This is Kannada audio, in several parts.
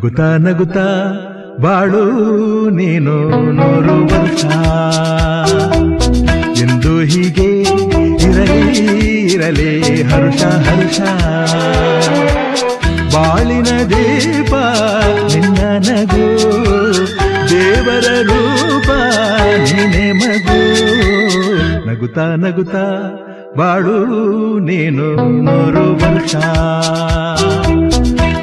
ನಗುತ್ತಾ ನಗುತ್ತಾ ಬಾಳು ನೀನು ನೂರು ವರ್ಷ. ಎಂದು ಹೀಗೆ ಇರಲಿ ಇರಲಿ, ಹರ್ಷ ಹರ್ಷ. ಬಾಳಿನ ದೀಪ ನಿನ್ನ ನಗು, ದೇವರ ರೂಪ ನೀನೆ ಮಗು. ನಗುತ ನಗುತ್ತಾ ಬಾಳು ನೀನು ನೂರು ವರ್ಷ.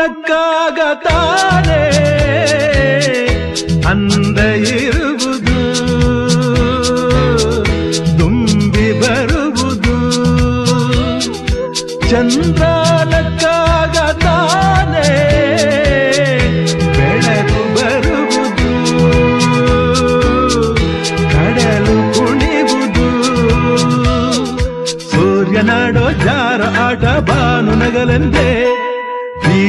ನಕ್ಕಾಗ ತಾನೇ ಅಂದ ಇರುವುದು, ತುಂಬಿ ಬರುವುದು. ಚಂದ್ರ ನಕ್ಕಾಗ ತಾನೇ ಬೆಳಕು ಬರುವುದು. ಕಡಲು ಕುಣಿವುದು. ಸೂರ್ಯನಾಡೋ ಜಾರ ಆಟ ಬಾನು ನಗಲೆಂದೇ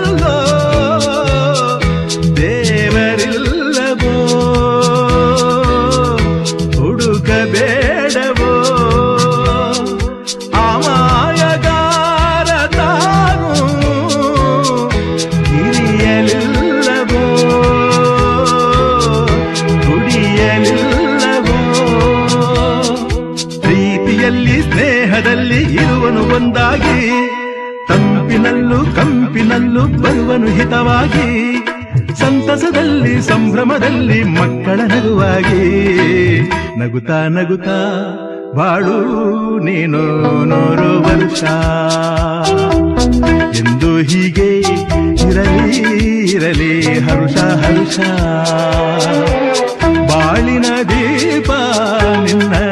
love. ಕಂಪಿನಲ್ಲೂ ಬರುವನು ಹಿತವಾಗಿ, ಸಂತಸದಲ್ಲಿ, ಸಂಭ್ರಮದಲ್ಲಿ, ಮಕ್ಕಳ ನಗುವಾಗಿ. ನಗುತ್ತಾ ನಗುತ್ತಾ, ಬಾಳು, ನೀನು ನೂರು ವರ್ಷ ಎಂದು ಹೀಗೆ ಇರಲಿ ಇರಲಿ, ಹರುಷ ಹರುಷ. ಬಾಳಿನ ದೀಪ ನಿನ್ನ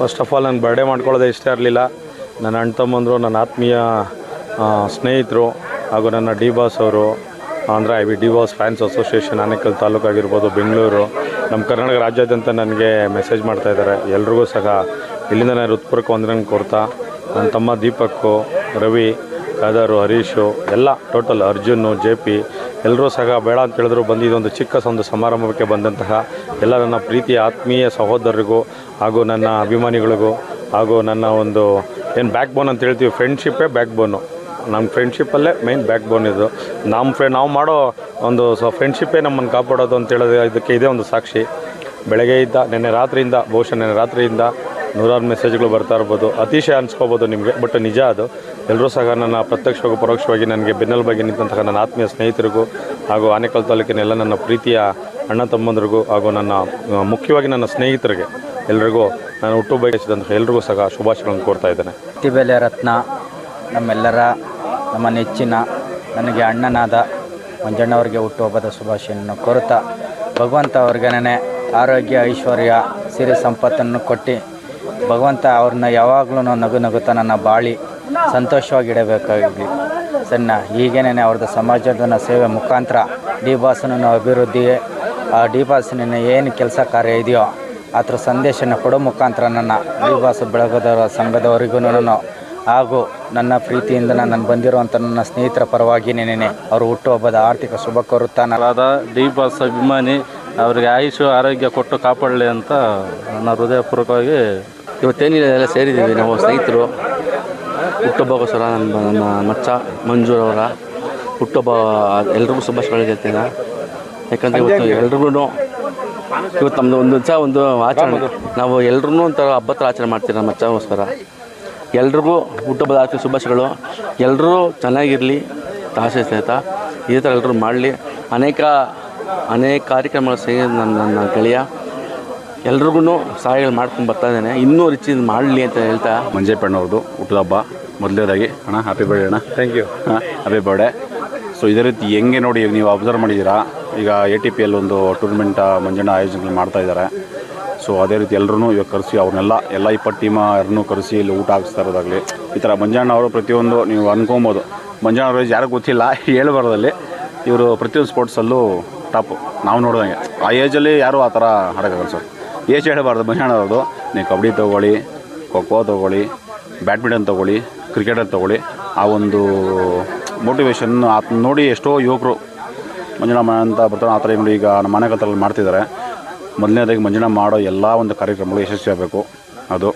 ಫಸ್ಟ್ ಆಫ್ ಆಲ್ ನನ್ನ ಬರ್ಡೇ ಮಾಡ್ಕೊಳ್ಳೋದೇ ಇಷ್ಟ ಇರಲಿಲ್ಲ. ನನ್ನ ಅಣ್ಣ ತಮ್ಮಂದರು, ನನ್ನ ಆತ್ಮೀಯ ಸ್ನೇಹಿತರು ಹಾಗೂ ನನ್ನ ಡಿ ಬಾಸ್ ಅವರು, ಅಂದರೆ I V D boss fans association Anekal taluk ಆಗಿರ್ಬೋದು, ಬೆಂಗಳೂರು, ನಮ್ಮ ಕರ್ನಾಟಕ ರಾಜ್ಯಾದ್ಯಂತ ನನಗೆ ಮೆಸೇಜ್ ಮಾಡ್ತಾ ಇದ್ದಾರೆ. ಎಲ್ರಿಗೂ ಸಹ ಇಲ್ಲಿಂದ ನಾನು ಹೃತ್ಪೂರ್ವಕ ವಂದನೆ ಕೊಡ್ತಾ ನನ್ನ ತಮ್ಮ ದೀಪಕ್ಕು, ರವಿ ಕಾದಾರು ಹರೀಶು, ಎಲ್ಲ, ಟೋಟಲ್ ಅರ್ಜುನು, ಜೆ ಪಿ ಎಲ್ಲರೂ ಸಹ ಬೇಡ ಅಂತ ಹೇಳಿದ್ರು. ಬಂದು ಇದೊಂದು ಚಿಕ್ಕ ಒಂದು ಸಮಾರಂಭಕ್ಕೆ ಬಂದಂತಹ ಎಲ್ಲ ನನ್ನ ಪ್ರೀತಿಯ ಆತ್ಮೀಯ ಸಹೋದರರಿಗೂ ಹಾಗೂ ನನ್ನ ಅಭಿಮಾನಿಗಳಿಗೂ ಹಾಗೂ ನನ್ನ ಒಂದು ಏನು ಬ್ಯಾಕ್ ಬೋನ್ ಅಂತ ಹೇಳ್ತೀವಿ ಫ್ರೆಂಡ್ಶಿಪ್ಪೇ ಬ್ಯಾಕ್ ಬೋನು ನಮ್ಮ ಫ್ರೆಂಡ್ಶಿಪ್ಪಲ್ಲೇ ಮೈನ್ ಬ್ಯಾಕ್ ಬೋನ್ ಇದು. ನಮ್ಮ ಫ್ರೆ ನಾವು ಮಾಡೋ ಒಂದು ಸೊ ಫ್ರೆಂಡ್ಶಿಪ್ಪೇ ನಮ್ಮನ್ನು ಕಾಪಾಡೋದು ಅಂತ ಹೇಳಿದ್ರೆ ಇದಕ್ಕೆ ಇದೇ ಒಂದು ಸಾಕ್ಷಿ. ಬೆಳಗ್ಗೆ ಇದ್ದ, ನಿನ್ನೆ ರಾತ್ರಿಯಿಂದ, ಬಹುಶಃ ನಿನ್ನೆ ರಾತ್ರಿಯಿಂದ ನೂರಾರು ಮೆಸೇಜ್ಗಳು ಬರ್ತಾ ಇರ್ಬೋದು. ಅತಿಶಯ ಅನ್ಸ್ಕೋಬೋದು ನಿಮಗೆ ಬಟ್ ನಿಜ ಅದು. ಎಲ್ಲರೂ ಸಹ ನನ್ನ ಪ್ರತ್ಯಕ್ಷವಾಗಿ ಪರೋಕ್ಷವಾಗಿ ನನಗೆ ಬೆನ್ನೆಲುಬಾಗಿ ನಿಂತಹ ನನ್ನ ಆತ್ಮೀಯ ಸ್ನೇಹಿತರಿಗೂ ಹಾಗೂ ಆನೇಕಲ್ ತಾಲೂಕಿನ ಎಲ್ಲ ನನ್ನ ಪ್ರೀತಿಯ ಅಣ್ಣ ತಮ್ಮಂದ್ರಿಗೂ ಹಾಗೂ ನನ್ನ ಮುಖ್ಯವಾಗಿ ನನ್ನ ಸ್ನೇಹಿತರಿಗೆ ಎಲ್ರಿಗೂ ನಾನು ಹುಟ್ಟು ಬಯಸಿದಂತಹ ಎಲ್ರಿಗೂ ಸಹ ಶುಭಾಶಯಗಳನ್ನು ಕೋರ್ತಾ ಇದ್ದೇನೆ. ಅತಿಬೆಲೆ ರತ್ನ, ನಮ್ಮೆಲ್ಲರ, ನಮ್ಮ ನೆಚ್ಚಿನ, ನನಗೆ ಅಣ್ಣನಾದ ಮಂಜಣ್ಣವರಿಗೆ ಹುಟ್ಟುಹಬ್ಬದ ಶುಭಾಶಯನ್ನು ಕೋರುತ್ತಾ ಭಗವಂತ ಅವ್ರಿಗೇನೆ ಆರೋಗ್ಯ, ಐಶ್ವರ್ಯ, ಸಿರಿ ಸಂಪತ್ತನ್ನು ಕೊಟ್ಟು ಭಗವಂತ ಅವ್ರನ್ನ ಯಾವಾಗಲೂ ನಗು ನಗುತ್ತ ನನ್ನ ಬಾಳಿ ಸಂತೋಷವಾಗಿಡಬೇಕಾಗಿ ಸಣ್ಣ ಹೀಗೇನೆ ಅವ್ರದ್ದು ಸಮಾಜದ ಸೇವೆ ಮುಖಾಂತರ ಡಿ ಬಾಸನ ಅಭಿವೃದ್ಧಿ, ಆ ಡಿ ಬಾಸನ ಏನು ಕೆಲಸ ಕಾರ್ಯ ಇದೆಯೋ ಅದರ ಸಂದೇಶನ ಕೊಡೋ ಮುಖಾಂತರ ನನ್ನ ಡಿ ಬಾಸ್ ಬೆಳಗದವರ ಸಂಘದವರಿಗೂ ಹಾಗೂ ನನ್ನ ಪ್ರೀತಿಯಿಂದ ನಾನು ಬಂದಿರುವಂಥ ನನ್ನ ಸ್ನೇಹಿತರ ಪರವಾಗಿ ನೆನೆ ಅವರು ಹುಟ್ಟುಹಬ್ಬದ ಆರ್ಥಿಕ ಶುಭ ಕೋರುತ್ತಾ ನಾನು ಆದ ಡಿ ಬಾಸ್ ಅಭಿಮಾನಿ, ಅವರಿಗೆ ಆಯುಷು, ಆರೋಗ್ಯ ಕೊಟ್ಟು ಕಾಪಾಡಲಿ ಅಂತ ನನ್ನ ಹೃದಯಪೂರ್ವಕವಾಗಿ ಇವತ್ತೇನಿಲ್ಲ ಎಲ್ಲ ಸೇರಿದ್ದೀವಿ ನಾವು ಸ್ನೇಹಿತರು. ಹುಟ್ಟುಹಬ್ಬಕ್ಕೋಸ್ಕರ ನಮ್ಮ ನಮ್ಮ ಮಚ್ಚ ಮಂಜೂರವರ ಹುಟ್ಟುಹಬ್ಬ ಎಲ್ರಿಗೂ ಶುಭಾಶಯಗಳು ಹೇಳ್ತೇನೆ. ಯಾಕಂದರೆ ಇವತ್ತು ಎಲ್ರಿಗೂ ಇವತ್ತು ನಮ್ಮದು ಒಂದು ದಿವಸ ಒಂದು ಆಚರಣೆ. ನಾವು ಎಲ್ರೂ ಒಂಥರ ಹಬ್ಬದ ಥರ ಆಚರಣೆ ಮಾಡ್ತೀವಿ ನಮ್ಮ ಮಚ್ಚಗೋಸ್ಕರ. ಎಲ್ರಿಗೂ ಹುಟ್ಟುಹಬ್ಬದ ಆಚೆ ಶುಭಾಶಯಗಳು. ಎಲ್ಲರೂ ಚೆನ್ನಾಗಿರಲಿ ಆಶೆ ಸಹಿತ. ಇದೇ ಥರ ಎಲ್ಲರೂ ಮಾಡಲಿ. ಅನೇಕ ಅನೇಕ ಕಾರ್ಯಕ್ರಮಗಳು ಸೇರಿ ನನ್ನ ನನ್ನ ಗೆಳೆಯ ಎಲ್ರಿಗೂ ಸಹಾಯಗಳು ಮಾಡ್ಕೊಂಡು ಬರ್ತಾ ಇದ್ದೇನೆ. ಇನ್ನೂ ರಿಚ್ ಮಾಡಲಿ ಅಂತ ಹೇಳ್ತಾ. ಮಂಜೇಪಣ್ಣವ್ರದ್ದು ಹುಟ್ಟುಹಬ್ಬ ಮೊದಲೇದಾಗಿ ಅಣ್ಣ ಹ್ಯಾಪಿ ಬರ್ಡೇ ಅಣ್ಣ. Thank you happy birthday so ಇದೇ ರೀತಿ ಹೆಂಗೆ ನೋಡಿ ನೀವು ಅಬ್ಸರ್ವ್ ಮಾಡಿದ್ದೀರಾ? ಈಗ ಎ ಟಿ ಪಿ ಎಲ್ ಒಂದು ಟೂರ್ನಮೆಂಟ್ ಮಂಜಣ್ಣ ಆಯೋಜನೆ ಮಾಡ್ತಾ ಇದ್ದಾರೆ. ಸೊ ಅದೇ ರೀತಿ ಎಲ್ಲರೂ ಇವಾಗ ಕರೆಸಿ ಅವ್ರನ್ನೆಲ್ಲ ಎಲ್ಲ ಇಪ್ಪತ್ತು ಟೀಮ ಯಾರನ್ನೂ ಕರೆಸಿ ಇಲ್ಲಿ ಊಟ ಹಾಕಿಸ್ತಾ ಇರೋದಾಗಲಿ. ಈ ಥರ ಮಂಜಣ್ಣ ಅವರು ಪ್ರತಿಯೊಂದು ನೀವು ಅನ್ಕೊಬೋದು. ಮಂಜಣ್ಣ ಅವರು ಯಾರಿಗೂ ಗೊತ್ತಿಲ್ಲ ಹೇಳಬಾರ್ದಲ್ಲಿ. ಇವರು ಪ್ರತಿಯೊಂದು ಸ್ಪೋರ್ಟ್ಸಲ್ಲೂ ಟಾಪು ನಾವು ನೋಡಿದಂಗೆ. ಆ ಏಜಲ್ಲಿ ಯಾರೂ ಆ ಥರ ಆಡೋಕ್ಕಾಗಲ್ಲ ಸರ್ ಏಜ್ ಹೇಳಬಾರ್ದು ಮಂಜಣ್ಣ ಅವ್ರದ್ದು. ನೀವು ಕಬಡ್ಡಿ ತೊಗೊಳ್ಳಿ, ಖೋ ತೊಗೊಳ್ಳಿ, ಬ್ಯಾಡ್ಮಿಂಟನ್ ತೊಗೊಳ್ಳಿ ಕ್ರಿಕೆಟನ್ನು ತೊಗೊಳ್ಳಿ, ಆ ಒಂದು ಮೋಟಿವೇಶನ್ ಆತ ನೋಡಿ ಎಷ್ಟೋ ಯುವಕರು ಮಂಜುಳಮ್ಮ ಅಂತ ಬರ್ತಾರೆ. ಆ ಥರ ನೋಡಿ ಈಗ ನಮ್ಮ ಮನೆ ಕತ್ತಲ್ಲಿ ಮಾಡ್ತಿದ್ದಾರೆ. ಮೊದಲನೇದಾಗಿ ಮಂಜಣ್ಣ ಮಾಡೋ ಎಲ್ಲ ಒಂದು ಕಾರ್ಯಕ್ರಮಗಳು ಯಶಸ್ವಿ ಆಗಬೇಕು. ಅದು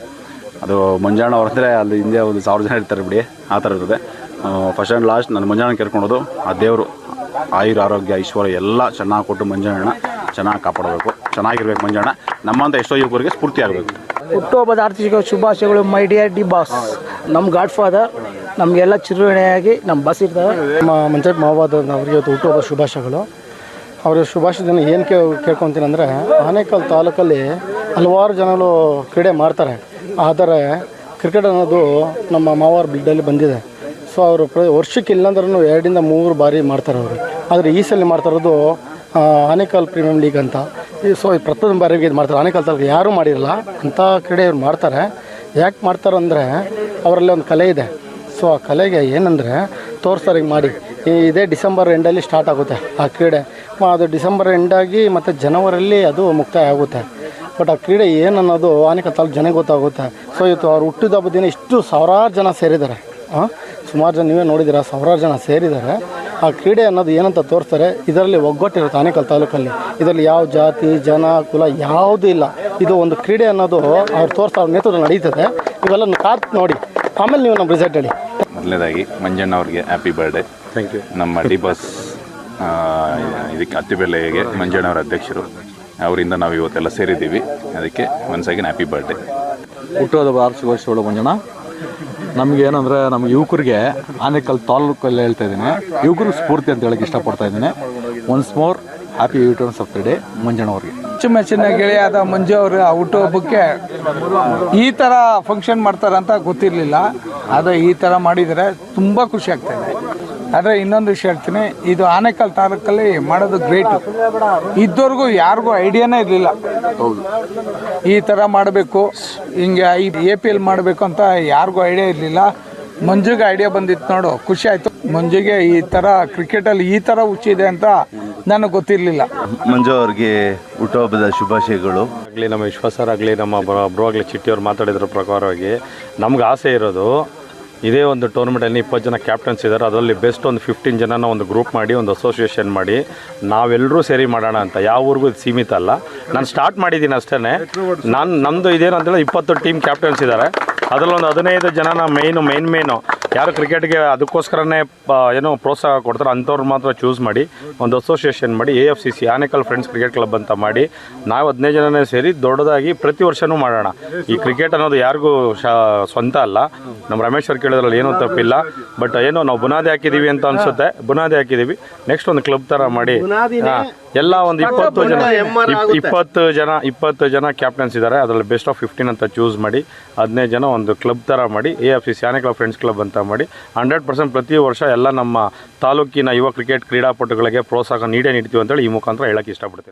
ಅದು ಮಂಜಣ್ಣ ಅವ್ರಂದರೆ ಅಲ್ಲಿ ಹಿಂದೆ ಒಂದು ಸಾವಿರ ಜನ ಇರ್ತಾರೆ ಬಿಡಿ, ಆ ಥರ ಇರ್ತದೆ. ಫಸ್ಟ್ ಆ್ಯಂಡ್ ಲಾಸ್ಟ್ ನಾನು ಮಂಜಣ್ಣ ಕೇಳ್ಕೊಳೋದು, ಆ ದೇವರು, ಆಯುರ, ಆರೋಗ್ಯ, ಐಶ್ವರ್ಯ ಎಲ್ಲ ಚೆನ್ನಾಗಿ ಕೊಟ್ಟು ಮಂಜಣ್ಣ ಚೆನ್ನಾಗಿ ಕಾಪಾಡಬೇಕು. ಚೆನ್ನಾಗಿರ್ಬೇಕು ಮಂಜಣ್ಣ. ನಮ್ಮಂತ ಎಷ್ಟೋ ಯುವಕರಿಗೆ ಸ್ಫೂರ್ತಿ ಆಗಬೇಕು. ಹುಟ್ಟುಹಬ್ಬದ ಆರ್ಥಿಕ ಶುಭಾಶಯಗಳು ಮೈ ಡಿಯರ್ ಡಿ ಬಾಸ್ ನಮ್ಮ ಗಾಡ್ ಫಾದರ್ ನಮಗೆಲ್ಲ ಚಿರುಣೆಯಾಗಿ ನಮ್ಮ ಬಸ್ ಇರ್ತವೆ ನಮ್ಮ ಮಂಜಾಟ್ ಮಹಾಬಾದ್ ಅವರಿಗೆ ಇವತ್ತು ಹುಟ್ಟುಹಬ್ಬ ಶುಭಾಶಯಗಳು. ಅವರ ಶುಭಾಶಯದಿಂದ ಏನು ಕೇ ಕೇಳ್ಕೊತೀನಿ ಅಂದರೆ ಆನೇಕಲ್ ತಾಲೂಕಲ್ಲಿ ಹಲವಾರು ಜನಗಳು ಕ್ರೀಡೆ ಮಾಡ್ತಾರೆ. ಆದರೆ ಕ್ರಿಕೆಟ್ ಅನ್ನೋದು ನಮ್ಮ ಮಾವಾರ ಬಿಡ್ಡಲ್ಲಿ ಬಂದಿದೆ. ಸೊ ಅವರು ಪ್ರ ವರ್ಷಕ್ಕೆ ಇಲ್ಲಾಂದ್ರೂ ಎರಡಿಂದ ಮೂರು ಬಾರಿ ಮಾಡ್ತಾರೆ ಅವರು. ಆದರೆ ಈ ಸಲ ಮಾಡ್ತಾ ಇರೋದು ಆನೇಕಲ್ ಪ್ರೀಮಿಯಂ ಲೀಗ್ ಅಂತ. ಈ ಸೊ, ಈ ಪ್ರಥಮ ಬಾರಿಗೆ ಇದು ಮಾಡ್ತಾರೆ. ಆನೇಕಲ್ ತಾಲೂಕು ಯಾರೂ ಮಾಡಿರಲ್ಲ. ಅಂಥ ಕ್ರೀಡೆ ಇವ್ರು ಮಾಡ್ತಾರೆ. ಯಾಕೆ ಮಾಡ್ತಾರೆ ಅಂದರೆ ಅವರಲ್ಲಿ ಒಂದು ಕಲೆ ಇದೆ. ಸೊ, ಆ ಕಲೆಗೆ ಏನಂದರೆ ತೋರಿಸ್ತಾರೆ, ಈಗ ಮಾಡಿ. ಇದೇ ಡಿಸೆಂಬರ್ ಎಂಡಲ್ಲಿ ಸ್ಟಾರ್ಟ್ ಆಗುತ್ತೆ ಆ ಕ್ರೀಡೆ. ಅದು ಡಿಸೆಂಬರ್ ಎಂಡಾಗಿ ಮತ್ತು ಜನವರಿಯಲ್ಲಿ ಅದು ಮುಕ್ತಾಯ ಆಗುತ್ತೆ. ಬಟ್ ಆ ಕ್ರೀಡೆ ಏನು ಅನ್ನೋದು ಆನೇಕಲ್ ತಾಲೂಕು ಜನಕ್ಕೆ ಗೊತ್ತಾಗುತ್ತೆ. ಸೊ ಇವತ್ತು ಅವ್ರು ಹುಟ್ಟಿದ ಹಬ್ಬದ ದಿನ ಇಷ್ಟು ಸಾವಿರಾರು ಜನ ಸೇರಿದ್ದಾರೆ. ಹಾಂ ಸುಮಾರು ಜನ ನೀವೇ ನೋಡಿದ್ದೀರಾ, ಸಾವಿರಾರು ಜನ ಸೇರಿದ್ದಾರೆ. ಆ ಕ್ರೀಡೆ ಅನ್ನೋದು ಏನಂತ ತೋರಿಸ್ತಾರೆ ಇದರಲ್ಲಿ ಒಗ್ಗಟ್ಟಿರುತ್ತೆ ಆನೇಕಲ್ ತಾಲೂಕಲ್ಲಿ. ಇದರಲ್ಲಿ ಯಾವ ಜಾತಿ ಜನ ಕುಲ ಯಾವುದೂ ಇಲ್ಲ. ಇದು ಒಂದು ಕ್ರೀಡೆ ಅನ್ನೋದು ಅವ್ರು ತೋರಿಸ್ತಾ ಅವ್ರ ನೇತೃತ್ವ ನಡೀತದೆ. ಇವೆಲ್ಲ ಕಾತ್ ನೋಡಿ. ಆಮೇಲೆ ನೀವು ನಮ್ಮ ರಿಸಲ್ಟ್ ಹೇಳಿ. ಮೊದಲನೇದಾಗಿ ಮಂಜಣ್ಣ ಅವ್ರಿಗೆ ಹ್ಯಾಪಿ ಬರ್ಡೇ ಥ್ಯಾಂಕ್ ಯು ನಮ್ಮ ಡಿ ಬಸ್ ಇದಕ್ಕೆ ಅತ್ತಿಬೆಲೆಗೆ ಮಂಜಣ್ಣ ಅವರ ಅಧ್ಯಕ್ಷರು. ಅವರಿಂದ ನಾವು ಇವತ್ತೆಲ್ಲ ಸೇರಿದ್ದೀವಿ. ಅದಕ್ಕೆ ಒನ್ಸ್ ಅಗೇನ್ ಹ್ಯಾಪಿ ಬರ್ಡೇ ಹುಟ್ಟುಹಬ್ಬದ ಆರ್ಥಿಕ ವರ್ಷಗಳು ಮಂಜಣ್ಣ? ನಮ್ಗೆ ಏನಂದ್ರೆ ನಮ್ಮ ಯುವಕರಿಗೆ ಆನೇಕಲ್ ತಾಲೂಕಲ್ಲಿ ಹೇಳ್ತಾ ಇದ್ದೀನಿ. ಯುವಕರಿಗೆ ಸ್ಫೂರ್ತಿ ಅಂತ ಹೇಳಕ್ಕೆ ಇಷ್ಟಪಡ್ತಾ ಇದ್ದೀನಿ. Once more happy returns of the day Manjanna ಅವ್ರಿಗೆ. ಅಚ್ಚುಮೆಚ್ಚಿನ ಗೆಳೆಯಾದ ಮಂಜು ಅವರ ಹುಟ್ಟುಹಬ್ಬಕ್ಕೆ ಈ ಥರ ಫಂಕ್ಷನ್ ಮಾಡ್ತಾರೆ ಅಂತ ಗೊತ್ತಿರಲಿಲ್ಲ. ಆದರೆ ಈ ಥರ ಮಾಡಿದರೆ ತುಂಬ ಖುಷಿ ಆಗ್ತಾಯಿದೆ ಆದರೆ ಇನ್ನೊಂದು ವಿಷಯ ಹೇಳ್ತೀನಿ ಇದು ಆನೇಕಲ್ ತಾಲೂಕಲ್ಲಿ ಮಾಡೋದು ಗ್ರೇಟ್ ಇದ್ದವ್ರಿಗೂ ಯಾರಿಗೂ ಐಡಿಯಾನೇ ಇರಲಿಲ್ಲ. ಈ ಥರ ಮಾಡಬೇಕು ಹಿಂಗೆ ಎ ಪಿ ಎಲ್ ಮಾಡಬೇಕು ಅಂತ ಯಾರಿಗೂ ಐಡಿಯಾ ಇರಲಿಲ್ಲ. ಮಂಜುಗೆ ಐಡಿಯಾ ಬಂದಿತ್ತು ನೋಡು ಖುಷಿ ಆಯಿತು. ಮಂಜುಗೆ ಈ ಥರ ಕ್ರಿಕೆಟಲ್ಲಿ ಈ ಥರ ಹುಚ್ಚಿದೆ ಅಂತ ನನಗೆ ಗೊತ್ತಿರಲಿಲ್ಲ. ಮಂಜು ಅವ್ರಿಗೆ ಹುಟ್ಟುಹಬ್ಬದ ಶುಭಾಶಯಗಳು. ಆಗಲಿ ನಮ್ಮ ವಿಶ್ವಾಸರಾಗಲಿ ನಮ್ಮ ಬ್ರೋ ಆಗಲಿ ಚಿಟ್ಟಿಯವ್ರು ಮಾತಾಡಿದ್ರ ಪ್ರಕಾರವಾಗಿ ನಮ್ಗೆ ಆಸೆ ಇರೋದು ಇದೇ ಒಂದು ಟೂರ್ನಮೆಂಟಲ್ಲಿ ಇಪ್ಪತ್ತು ಜನ ಕ್ಯಾಪ್ಟನ್ಸ್ ಇದ್ದಾರೆ. ಅದರಲ್ಲಿ ಬೆಸ್ಟ್ ಒಂದು ಫಿಫ್ಟೀನ್ ಜನನ ಒಂದು ಗ್ರೂಪ್ ಮಾಡಿ, ಒಂದು ಅಸೋಸಿಯೇಷನ್ ಮಾಡಿ, ನಾವೆಲ್ಲರೂ ಸೇರಿ ಮಾಡೋಣ ಅಂತ. ಯಾವ ಊರಿಗೂ ಇದು ಸೀಮಿತ ಅಲ್ಲ. ನಾನು ಸ್ಟಾರ್ಟ್ ಮಾಡಿದ್ದೀನಿ ಅಷ್ಟೇ ನಾನು ನಮ್ಮದು ಇದೇನು ಅಂತೇಳಿ ಇಪ್ಪತ್ತು ಟೀಮ್ ಕ್ಯಾಪ್ಟನ್ಸ್ ಇದ್ದಾರೆ. ಅದರಲ್ಲೊಂದು ಹದಿನೈದು ಜನನ ಮೈನು ಮೈನ್ ಮೇನು ಯಾರು ಕ್ರಿಕೆಟ್ಗೆ ಅದಕ್ಕೋಸ್ಕರನೇ ಏನು ಪ್ರೋತ್ಸಾಹ ಕೊಡ್ತಾರೆ ಅಂಥವ್ರು ಮಾತ್ರ ಚೂಸ್ ಮಾಡಿ ಒಂದು ಅಸೋಸಿಯೇಷನ್ ಮಾಡಿ A F C C Anekal friends cricket club ಅಂತ ಮಾಡಿ ನಾವು ಹದಿನೈದು ಜನನೇ ಸೇರಿ ದೊಡ್ಡದಾಗಿ ಪ್ರತಿ ವರ್ಷವೂ ಮಾಡೋಣ. ಈ ಕ್ರಿಕೆಟ್ ಅನ್ನೋದು ಯಾರಿಗೂ ಶಾ ಸ್ವಂತ ಅಲ್ಲ. ನಮ್ಮ ರಮೇಶ್ ಅವ್ರು ಕೇಳಿದ್ರಲ್ಲಿ ಏನೂ ತಪ್ಪಿಲ್ಲ. ಬಟ್ ಏನೋ ನಾವು ಬುನಾದಿ ಹಾಕಿದ್ದೀವಿ ಅಂತ ಅನಿಸುತ್ತೆ. ಬುನಾದಿ ಹಾಕಿದ್ದೀವಿ ನೆಕ್ಸ್ಟ್ ಒಂದು ಕ್ಲಬ್ ಥರ ಮಾಡಿ. ಹಾ, ಎಲ್ಲ ಒಂದು ಇಪ್ಪತ್ತು ಜನ ಇಪ್- ಇಪ್ಪತ್ತು ಜನ ಇಪ್ಪತ್ತು ಜನ ಕ್ಯಾಪ್ಟನ್ಸ್ ಇದ್ದಾರೆ. ಅದರಲ್ಲಿ ಬೆಸ್ಟ್ ಆಫ್ ಫಿಫ್ಟೀನ್ ಅಂತ ಚೂಸ್ ಮಾಡಿ ಹದಿನೈದು ಜನ ಒಂದು ಕ್ಲಬ್ ಥರ ಮಾಡಿ ಎ ಎಫ್ ಸಿ ಸ್ಯಾನೆ ಕ್ಲಬ್ ಫ್ರೆಂಡ್ಸ್ ಕ್ಲಬ್ ಅಂತ ಮಾಡಿ ಹಂಡ್ರೆಡ್ ಪರ್ಸೆಂಟ್ ಪ್ರತಿ ವರ್ಷ ಎಲ್ಲ ನಮ್ಮ ತಾಲೂಕಿನ ಯುವ ಕ್ರಿಕೆಟ್ ಕ್ರೀಡಾಪಟುಗಳಿಗೆ ಪ್ರೋತ್ಸಾಹ ನೀಡೇ ನೀಡ್ತೀವಿ ಅಂತೇಳಿ ಈ ಮುಖಾಂತರ ಹೇಳಕ್ಕೆ ಇಷ್ಟಪಡ್ತೀನಿ.